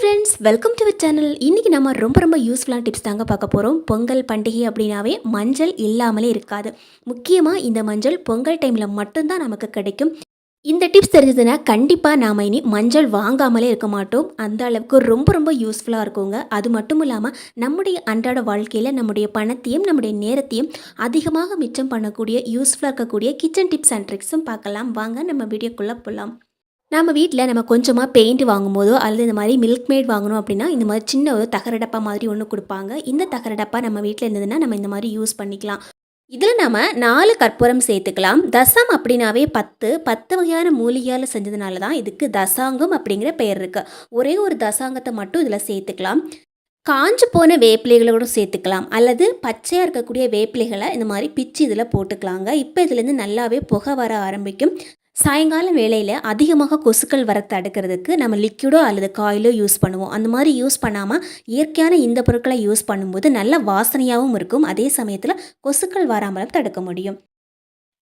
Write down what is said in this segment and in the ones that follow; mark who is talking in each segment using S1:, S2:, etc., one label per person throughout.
S1: Friends welcome to channel இன்றைக்கி நம்ம ரொம்ப ரொம்ப யூஸ்ஃபுல்லான டிப்ஸ் தாங்க பார்க்க போகிறோம் பொங்கல் பண்டிகை அப்படின்னாவே மஞ்சள் இல்லாமலே இருக்காது. முக்கியமாக இந்த மஞ்சள் பொங்கல் டைமில் மட்டும்தான் நமக்கு கிடைக்கும். இந்த டிப்ஸ் தெரிஞ்சதுன்னா கண்டிப்பாக நாம் இனி மஞ்சள் வாங்காமலே இருக்க மாட்டோம். அந்த அளவுக்கு ரொம்ப ரொம்ப யூஸ்ஃபுல்லாக இருக்குங்க. அது மட்டும் இல்லாமல் நம்முடைய அன்றாட வாழ்க்கையில் நம்முடைய பணத்தையும் நம்முடைய நேரத்தையும் அதிகமாக மிச்சம் பண்ணக்கூடிய யூஸ்ஃபுல்லாக இருக்கக்கூடிய கிச்சன் டிப்ஸ் அண்ட் ட்ரிக்ஸும் பார்க்கலாம். வாங்க நம்ம வீடியோக்குள்ளே போகலாம் நம்ம வீட்டில் நம்ம கொஞ்சமாக பெயிண்ட் வாங்கும்போதோ அல்லது இந்த மாதிரி மில்க் மேட் வாங்கணும் அப்படின்னா இந்த மாதிரி சின்ன ஒரு தகரடப்பா மாதிரி ஒன்று கொடுப்பாங்க. இந்த தகர டப்பா நம்ம வீட்டில் இருந்ததுன்னா நம்ம இந்த மாதிரி யூஸ் பண்ணிக்கலாம். இதில் நம்ம நாலு கற்பூரம் சேர்த்துக்கலாம். தசம் அப்படின்னாவே பத்து பத்து வகையான மூலிகையால் செஞ்சதுனால தான் இதுக்கு தசாங்கம் அப்படிங்கிற பெயர் இருக்குது ஒரே ஒரு தசாங்கத்தை மட்டும் இதில் சேர்த்துக்கலாம். காஞ்சு போன வேப்பிலைகளை கூட சேர்த்துக்கலாம். அல்லது பச்சையாக இருக்கக்கூடிய வேப்பிலைகளை இந்த மாதிரி பிச்சு இதில் போட்டுக்கலாங்க. இப்போ இதுலேருந்து நல்லாவே புகை வர ஆரம்பிக்கும். சாயங்காலம் வேளையில் அதிகமாக கொசுக்கள் வர தடுக்கிறதுக்கு நம்ம லிக்யூடோ அல்லது காயிலோ யூஸ் பண்ணுவோம். அந்த மாதிரி யூஸ் பண்ணாமல் இயற்கையான இந்த பொருட்களை யூஸ் பண்ணும்போது நல்ல வாசனையாகவும் இருக்கும். அதே சமயத்தில் கொசுக்கள் வராமலும் தடுக்க முடியும்.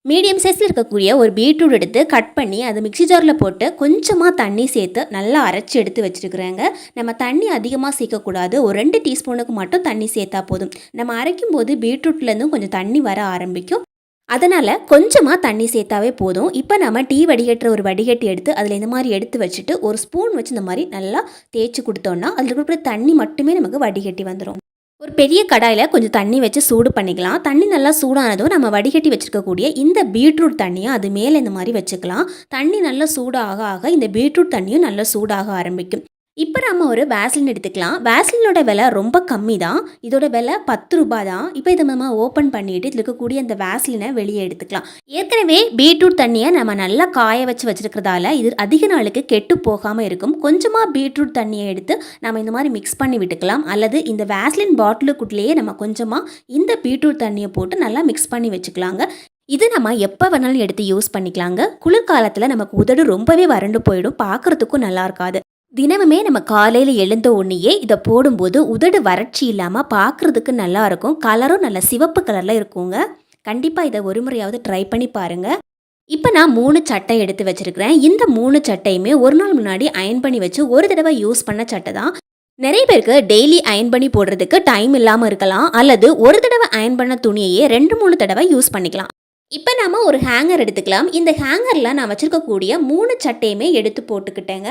S1: மீடியம் சைஸில் இருக்கக்கூடிய ஒரு பீட்ரூட் எடுத்து கட் பண்ணி அதை மிக்ஸி ஜாரில் போட்டு கொஞ்சமாக தண்ணி சேர்த்து நல்லா அரைச்சி எடுத்து வச்சுருக்குறாங்க. நம்ம தண்ணி அதிகமாக சேர்க்கக்கூடாது ஒரு ரெண்டு டீஸ்பூனுக்கு மட்டும் தண்ணி சேர்த்தா போதும். நம்ம அரைக்கும் போது பீட்ரூட்லேருந்தும் கொஞ்சம் தண்ணி வர ஆரம்பிக்கும். அதனால் கொஞ்சமாக தண்ணி சேர்த்தாவே போதும். இப்போ நம்ம டீ வடிகட்டுற ஒரு வடிகட்டி எடுத்து அதில் இந்த மாதிரி எடுத்து வச்சுட்டு ஒரு ஸ்பூன் வச்சு இந்த மாதிரி நல்லா தேய்ச்சி கொடுத்தோன்னா அதில் இருக்கிற தண்ணி மட்டுமே நமக்கு வடிகட்டி வந்துடும் ஒரு பெரிய கடாயில் கொஞ்சம் தண்ணி வச்சு சூடு பண்ணிக்கலாம். தண்ணி நல்லா சூடானதும் நம்ம வடிகட்டி வச்சுருக்கக்கூடிய இந்த பீட்ரூட் தண்ணியை அது மேலே இந்த மாதிரி வச்சுக்கலாம். தண்ணி நல்லா சூடாக ஆக இந்த பீட்ரூட் தண்ணியும் நல்லா சூடாக ஆரம்பிக்கும். இப்போ நம்ம ஒரு வேஸ்லின் எடுத்துக்கலாம். வேஸ்லினோட விலை ரொம்ப கம்மி தான் இதோட விலை பத்து ரூபாய் தான் இப்போ இதை நம்ம ஓப்பன் பண்ணிட்டு இதில் இருக்கக்கூடிய அந்த வேஸ்லினை வெளியே எடுத்துக்கலாம். ஏற்கனவே பீட்ரூட் தண்ணியை நம்ம நல்லா காய வச்சு வச்சுருக்கிறதால இது அதிக நாளுக்கு கெட்டு போகாமல் இருக்கும். கொஞ்சமாக பீட்ரூட் தண்ணியை எடுத்து நம்ம இந்த மாதிரி மிக்ஸ் பண்ணி விட்டுக்கலாம். அல்லது இந்த வேஸ்லின் பாட்டிலுக்குள்ளேயே நம்ம கொஞ்சமாக இந்த பீட்ரூட் தண்ணியை போட்டு நல்லா மிக்ஸ் பண்ணி வச்சுக்கலாங்க. இது நம்ம எப்போ வேணாலும் எடுத்து யூஸ் பண்ணிக்கலாங்க. குளிர்காலத்தில் நமக்கு உதடு ரொம்பவே வறண்டு போயிடும். பார்க்குறதுக்கும் நல்லா இருக்காது. தினமுமே நம்ம காலையில் எழுந்த உடனேயே இதை போடும்போது உதடு வறட்சி இல்லாமல் பார்க்குறதுக்கு நல்லாயிருக்கும் கலரும் நல்ல சிவப்பு கலரில் இருக்குங்க. கண்டிப்பாக இதை ஒரு முறையாவது ட்ரை பண்ணி பாருங்கள் இப்போ நான் மூணு சட்டை எடுத்து வச்சுருக்கிறேன். இந்த மூணு சட்டையுமே ஒரு நாள் முன்னாடி அயன் பண்ணி வச்சு ஒரு தடவை யூஸ் பண்ண சட்டை தான். நிறைய பேருக்கு டெய்லி அயன் பண்ணி போடுறதுக்கு டைம் இல்லாமல் இருக்கலாம். அல்லது ஒரு தடவை அயன் பண்ண துணியையே ரெண்டு மூணு தடவை யூஸ் பண்ணிக்கலாம். இப்போ நாம் ஒரு ஹேங்கர் எடுத்துக்கலாம். இந்த ஹேங்கரில் நான் வச்சுருக்கக்கூடிய மூணு சட்டையுமே எடுத்து போட்டுக்கிட்டேங்க.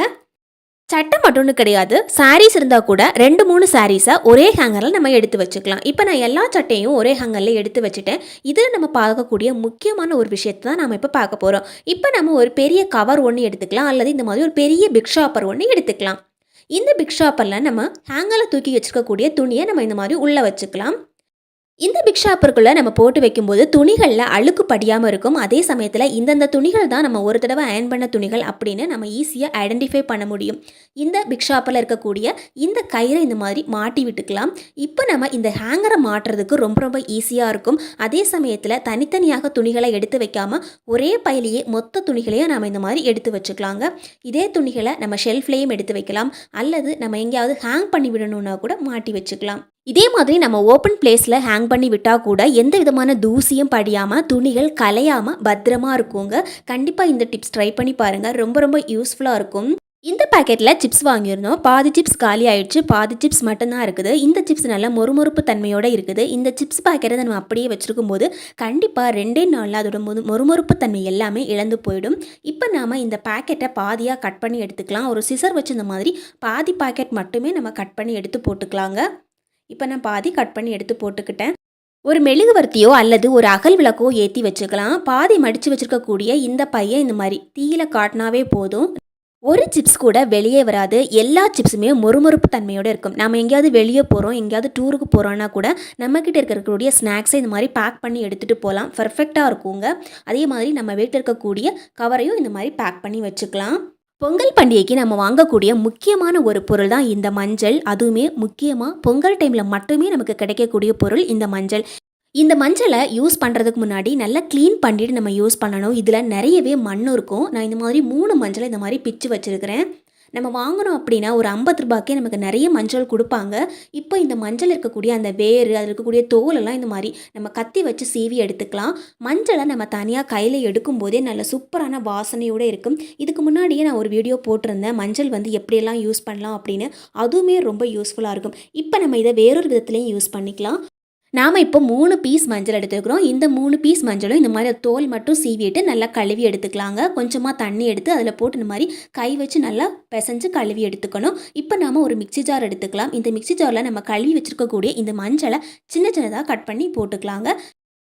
S1: சட்டை மட்டும்னு கிடையாது. சாரீஸ் இருந்தால் கூட ரெண்டு மூணு சாரீஸை ஒரே ஹேங்கரில் நம்ம எடுத்து வச்சுக்கலாம். இப்போ நான் எல்லா சட்டையும் ஒரே ஹேங்கரில் எடுத்து வச்சுட்டேன். இதில் நம்ம பார்க்கக்கூடிய முக்கியமான ஒரு விஷயத்தை தான் நம்ம இப்போ பார்க்க போகிறோம் இப்போ நம்ம ஒரு பெரிய கவர் ஒன்று எடுத்துக்கலாம். அல்லது இந்த மாதிரி ஒரு பெரிய பிக் ஷாப்பர் ஒன்று எடுத்துக்கலாம். இந்த பிக் ஷாப்பரில் நம்ம ஹேங்கரில் தூக்கி வச்சுருக்கக்கூடிய துணியை நம்ம இந்த மாதிரி உள்ளே வச்சுக்கலாம். இந்த பிக் ஷாப்பருக்குள்ளே நம்ம போட்டு வைக்கும்போது துணிகளில் அழுக்கு படியாமல் இருக்கும். அதே சமயத்தில் இந்தந்த துணிகள் தான் நம்ம ஒரு தடவை அயன் பண்ண துணிகள் அப்படின்னு நம்ம ஈஸியாக ஐடென்டிஃபை பண்ண முடியும். இந்த பிக் ஷாப்பில் இருக்கக்கூடிய இந்த கயிறை இந்த மாதிரி மாட்டி விட்டுக்கலாம். இப்போ நம்ம இந்த ஹேங்கரை மாட்டுறதுக்கு ரொம்ப ரொம்ப ஈஸியாக இருக்கும். அதே சமயத்தில் தனித்தனியாக துணிகளை எடுத்து வைக்காமல் ஒரே பையிலேயே மொத்த துணிகளையும் நம்ம இந்த மாதிரி எடுத்து வச்சுக்கலாங்க. இதே துணிகளை நம்ம ஷெல்ஃப்லேயும் எடுத்து வைக்கலாம். அல்லது நம்ம எங்கேயாவது ஹேங் பண்ணி விடணும்னா கூட மாட்டி வச்சுக்கலாம். இதே மாதிரி நம்ம ஓப்பன் பிளேஸில் ஹேங் பண்ணி விட்டால் கூட எந்த விதமான தூசியும் படியாமல் துணிகள் கலையாமல் பத்திரமா இருக்குங்க. கண்டிப்பாக இந்த டிப்ஸ் ட்ரை பண்ணி பாருங்கள் ரொம்ப ரொம்ப யூஸ்ஃபுல்லாக இருக்கும். இந்த பேக்கெட்டில் சிப்ஸ் வாங்கியிருந்தோம். பாதி சிப்ஸ் காலி ஆயிடுச்சு. பாதி சிப்ஸ் மட்டும்தான் இருக்குது. இந்த சிப்ஸ் நல்லா மொறுமொறுப்பு தன்மையோடு இருக்குது. இந்த சிப்ஸ் பேக்கெட்டை நம்ம அப்படியே வச்சுருக்கும் போது கண்டிப்பாக ரெண்டே நாளில் அதோட மொறு மொறுமொறுப்பு தன்மை எல்லாமே இழந்து போயிடும். இப்போ நாம் இந்த பேக்கெட்டை பாதியாக கட் பண்ணி எடுத்துக்கலாம். ஒரு சிசர் வச்சு இந்த மாதிரி பாதி பேக்கெட் மட்டுமே நம்ம கட் பண்ணி எடுத்து போட்டுக்கலாங்க. இப்போ நான் பாதி கட் பண்ணி எடுத்து போட்டுக்கிட்டேன். ஒரு மெழுகுவர்த்தியோ அல்லது ஒரு அகல் விளக்கோ ஏற்றி வச்சுக்கலாம். பாதி மடித்து வச்சுருக்கக்கூடிய இந்த பையன் இந்த மாதிரி தீயில காட்டினாவே போதும். ஒரு சிப்ஸ் கூட வெளியே வராது. எல்லா சிப்ஸுமே மொறுமொறுப்பு தன்மையோடு இருக்கும். நம்ம எங்கேயாவது வெளியே போகிறோம் எங்கேயாவது டூருக்கு போகிறோன்னா கூட நம்மக்கிட்ட இருக்கக்கூடிய ஸ்நாக்ஸை இந்த மாதிரி பேக் பண்ணி எடுத்துகிட்டு போகலாம் பர்ஃபெக்டாக இருக்குங்க. அதே மாதிரி நம்ம வீட்டில் இருக்கக்கூடிய கவரையும் இந்த மாதிரி பேக் பண்ணி வச்சுக்கலாம். பொங்கல் பண்டிகைக்கு நம்ம வாங்கக்கூடிய முக்கியமான ஒரு பொருள் தான் இந்த மஞ்சள். அதுவுமே முக்கியமாக பொங்கல் டைமில் மட்டுமே நமக்கு கிடைக்கக்கூடிய பொருள் இந்த மஞ்சள். இந்த மஞ்சளை யூஸ் பண்ணுறதுக்கு முன்னாடி நல்லா க்ளீன் பண்ணிட்டு நம்ம யூஸ் பண்ணணும். இதில் நிறையவே மண் இருக்கும். நான் இந்த மாதிரி மூணு மஞ்சளை இந்த மாதிரி பிச்சு வச்சுருக்கிறேன். நம்ம வாங்கினோம் அப்படின்னா ஒரு ஐம்பது ரூபாய்க்கே நமக்கு நிறைய மஞ்சள் கொடுப்பாங்க. இப்போ இந்த மஞ்சள் இருக்கக்கூடிய அந்த வேர் அதில் இருக்கக்கூடிய தோலெல்லாம் இந்த மாதிரி நம்ம கத்தி வச்சு சீவி எடுத்துக்கலாம். மஞ்சளை நம்ம தனியாக கையில் எடுக்கும்போதே நல்ல சூப்பரான வாசனையோடு இருக்கும். இதுக்கு முன்னாடியே நான் ஒரு வீடியோ போட்டிருந்தேன். மஞ்சள் வந்து எப்படியெல்லாம் யூஸ் பண்ணலாம் அப்படின்னு. அதுவுமே ரொம்ப யூஸ்ஃபுல்லாக இருக்கும். இப்போ நம்ம இதை வேறொரு விதத்துலையும் யூஸ் பண்ணிக்கலாம். நாம் இப்போ மூணு பீஸ் மஞ்சள் எடுத்துக்கிறோம் இந்த மூணு பீஸ் மஞ்சளும் இந்த மாதிரி தோல் மட்டும் சீவிட்டு நல்லா கழுவி எடுத்துக்கலாங்க. கொஞ்சமாக தண்ணி எடுத்து அதில் போட்டு இந்த மாதிரி கை வச்சு நல்லா பிசைஞ்சு கழுவி எடுத்துக்கணும். இப்போ நாம் ஒரு மிக்ஸி ஜார் எடுத்துக்கலாம். இந்த மிக்ஸி ஜாரில் நம்ம கழுவி வச்சுருக்கக்கூடிய இந்த மஞ்சளை சின்ன சின்னதாக கட் பண்ணி போட்டுக்கலாங்க.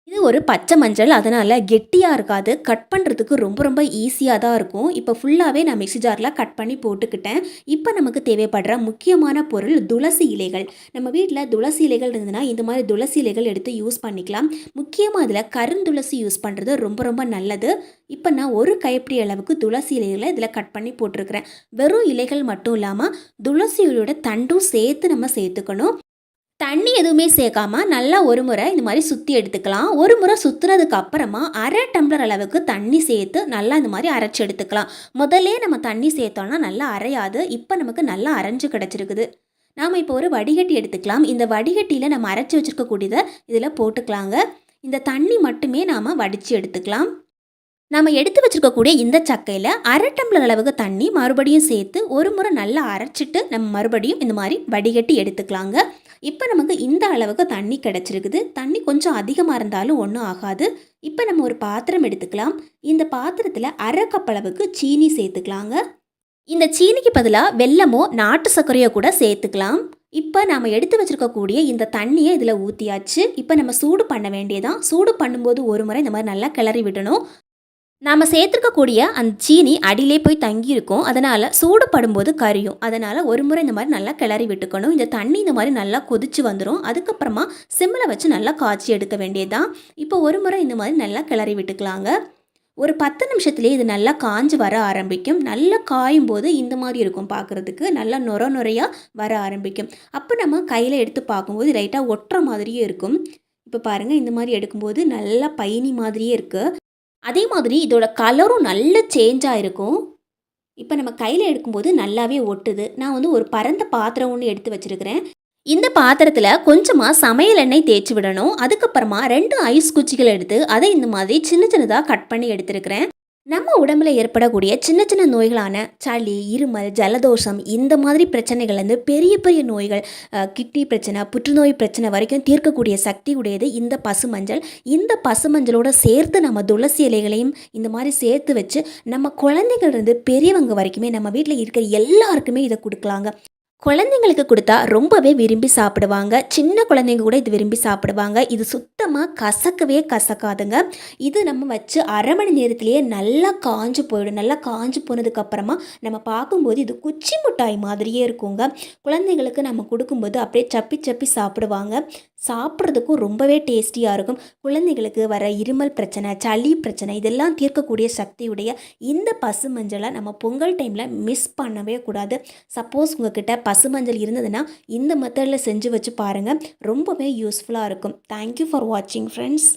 S1: இது ஒரு பச்சை மஞ்சள் அதனால் கெட்டியாக இருக்காது. கட் பண்ணுறதுக்கு ரொம்ப ரொம்ப ஈஸியாக தான் இருக்கும். இப்போ ஃபுல்லாகவே நான் மிக்ஸி ஜாரில் கட் பண்ணி போட்டுக்கிட்டேன். இப்போ நமக்கு தேவைப்படுற முக்கியமான பொருள் துளசி இலைகள். நம்ம வீட்டில் துளசி இலைகள் இருந்ததுன்னா இந்த மாதிரி துளசி இலைகள் எடுத்து யூஸ் பண்ணிக்கலாம். முக்கியமாக அதில் கருந்துளசி யூஸ் பண்ணுறது ரொம்ப ரொம்ப நல்லது. இப்போ நான் ஒரு கைப்பிடி அளவுக்கு துளசி இலைகளை இதில் கட் பண்ணி போட்டிருக்கிறேன். வெறும் இலைகள் மட்டும் இல்லாமல் துளசியோட தண்டும் சேர்த்து நம்ம சேர்த்துக்கணும். தண்ணி எதுவுமே சேர்க்காம நல்லா ஒரு முறை இந்த மாதிரி சுற்றி எடுத்துக்கலாம். ஒரு முறை சுற்றுனதுக்கு அப்புறமா அரை டம்ளர் அளவுக்கு தண்ணி சேர்த்து நல்லா இந்த மாதிரி அரைச்சி எடுத்துக்கலாம். முதல்ல நம்ம தண்ணி சேர்த்தோம்னா நல்லா அரையாது. இப்போ நமக்கு நல்லா அரைஞ்சு கிடச்சிருக்குது. நாம் இப்போ ஒரு வடிகட்டி எடுத்துக்கலாம். இந்த வடிகட்டியில் நம்ம அரைச்சி வச்சுருக்கக்கூடியதை இதில் போட்டுக்கலாங்க. இந்த தண்ணி மட்டுமே நாம் வடித்து எடுத்துக்கலாம். நம்ம எடுத்து வச்சுருக்கக்கூடிய இந்த சக்கையில் அரை டம்ளர் அளவுக்கு தண்ணி மறுபடியும் சேர்த்து ஒரு முறை நல்லா அரைச்சிட்டு நம்ம மறுபடியும் இந்த மாதிரி வடிகட்டி எடுத்துக்கலாங்க. இப்போ நமக்கு இந்த அளவுக்கு தண்ணி கிடச்சிருக்குது. தண்ணி கொஞ்சம் அதிகமாக இருந்தாலும் ஒன்றும் ஆகாது. இப்போ நம்ம ஒரு பாத்திரம் எடுத்துக்கலாம். இந்த பாத்திரத்தில் அரை கப் அளவுக்கு சீனி சேர்த்துக்கலாங்க. இந்த சீனிக்கு பதிலாக வெல்லமோ நாட்டு சர்க்கரையோ கூட சேர்த்துக்கலாம். இப்போ நாம் எடுத்து வச்சுருக்கக்கூடிய இந்த தண்ணியை இதில் ஊற்றியாச்சு இப்போ நம்ம சூடு பண்ண வேண்டியதான் சூடு பண்ணும்போது ஒரு முறை இந்த மாதிரி நல்லா கிளறி விடணும். நாம் சேர்த்துருக்கக்கூடிய அந்த சீனி அடியிலே போய் தங்கியிருக்கும். அதனால் சூடுபடும்போது கரியும். அதனால் ஒரு முறை இந்த மாதிரி நல்லா கிளறி விட்டுக்கணும். இந்த தண்ணி இந்த மாதிரி நல்லா கொதிச்சு வந்துடும் அதுக்கப்புறமா சிம்மில் வச்சு நல்லா காய்ச்சி எடுக்க வேண்டியதுதான். இப்போ ஒரு முறை இந்த மாதிரி நல்லா கிளறி விட்டுக்கலாங்க. ஒரு பத்து நிமிஷத்துலேயே இது நல்லா காஞ்சி வர ஆரம்பிக்கும். நல்லா காயும் போது இந்த மாதிரி இருக்கும் பார்க்குறதுக்கு நல்லா நுர நுறையாக வர ஆரம்பிக்கும். அப்போ நம்ம கையில் எடுத்து பார்க்கும்போது லைட்டாக ஒட்டுற மாதிரியே இருக்கும். இப்போ பாருங்கள் இந்த மாதிரி எடுக்கும்போது நல்லா பயணி மாதிரியே இருக்குது அதே மாதிரி இதோட கலரும் நல்ல சேஞ்சாக இருக்கும் இப்போ நம்ம கையில் எடுக்கும்போது நல்லாவே ஒட்டுது. நான் வந்து ஒரு பரந்த பாத்திரம் ஒன்று எடுத்து வச்சுருக்கிறேன். இந்த பாத்திரத்தில் கொஞ்சமாக சமையல் எண்ணெய் தேய்ச்சி விடணும். அதுக்கப்புறமா ரெண்டு ஐஸ் குச்சிகள் எடுத்து அதை இந்த மாதிரி சின்ன சின்னதாக கட் பண்ணி எடுத்துருக்கிறேன். நம்ம உடம்புல ஏற்படக்கூடிய சின்ன சின்ன நோய்களான சளி இருமல் ஜலதோஷம் இந்த மாதிரி பிரச்சனைகள்லேருந்து பெரிய பெரிய நோய்கள் கிட்னி பிரச்சனை புற்றுநோய் பிரச்சனை வரைக்கும் தீர்க்கக்கூடிய சக்தி உடையது இந்த பசுமஞ்சள். இந்த பசுமஞ்சளோட சேர்த்து நம்ம துளசி இலைகளையும் இந்த மாதிரி சேர்த்து வச்சு நம்ம குழந்தைங்கள்லேருந்து பெரியவங்க வரைக்குமே நம்ம வீட்டில் இருக்கிற எல்லாருக்குமே இதை கொடுக்கலாங்க. குழந்தைங்களுக்கு கொடுத்தா ரொம்பவே விரும்பி சாப்பிடுவாங்க. சின்ன குழந்தைங்க கூட இது விரும்பி சாப்பிடுவாங்க. இது சுத்தமாக கசக்கவே கசக்காதுங்க. இது நம்ம வச்சு அரை மணி நேரத்திலேயே நல்லா காஞ்சு போயிடும். நல்லா காஞ்சு போனதுக்கப்புறமா நம்ம பார்க்கும்போது இது குச்சி மிட்டாய் மாதிரியே இருக்குங்க. குழந்தைங்களுக்கு நம்ம கொடுக்கும்போது அப்படியே சப்பி சப்பி சாப்பிடுவாங்க. சாப்பிட்றதுக்கும் ரொம்பவே டேஸ்டியாக இருக்கும். குழந்தைகளுக்கு வர இருமல் பிரச்சனை சளி பிரச்சனை இதெல்லாம் தீர்க்கக்கூடிய சக்தியுடைய இந்த பசு மஞ்சளை நம்ம பொங்கல் டைமில் மிஸ் பண்ணவே கூடாது. சப்போஸ் உங்ககிட்ட பசுமஞ்சள் இருந்ததுன்னா இந்த மெத்தடில் செஞ்சு வச்சு பாருங்கள் ரொம்பவே யூஸ்ஃபுல்லாக இருக்கும். தேங்க்யூ ஃபார் வாட்சிங் ஃப்ரெண்ட்ஸ்